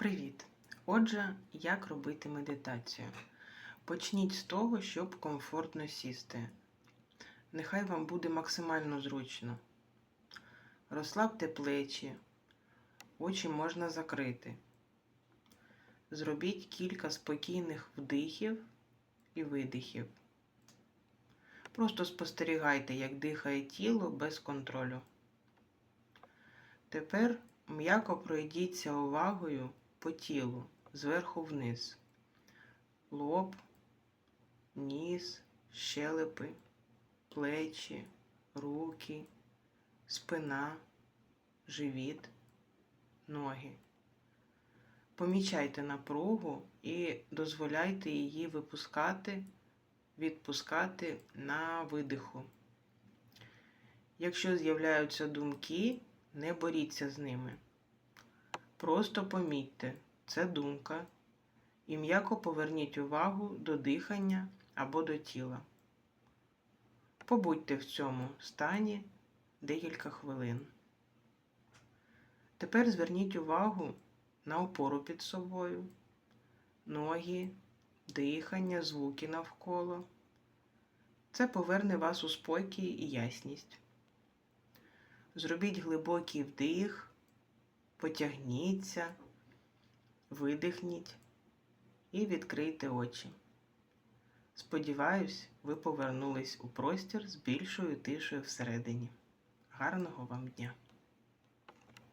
Привіт! Отже, як робити медитацію? Почніть з того, щоб комфортно сісти. Нехай вам буде максимально зручно. Розслабте плечі, очі можна закрити. Зробіть кілька спокійних вдихів і видихів. Просто спостерігайте, як дихає тіло без контролю. Тепер м'яко пройдіться увагою по тілу зверху вниз. Лоб, ніс, щелепи, плечі, руки, спина, живіт, ноги. Помічайте напругу і дозволяйте її випускати, відпускати на видиху. Якщо з'являються думки, не боріться з ними. Просто помітьте, це думка, і м'яко поверніть увагу до дихання або до тіла. Побудьте в цьому стані декілька хвилин. Тепер зверніть увагу на опору під собою, ноги, дихання, звуки навколо. Це поверне вас у спокій і ясність. Зробіть глибокий вдих, потягніться, видихніть і відкрийте очі. Сподіваюсь, ви повернулись у простір з більшою тишею всередині. Гарного вам дня!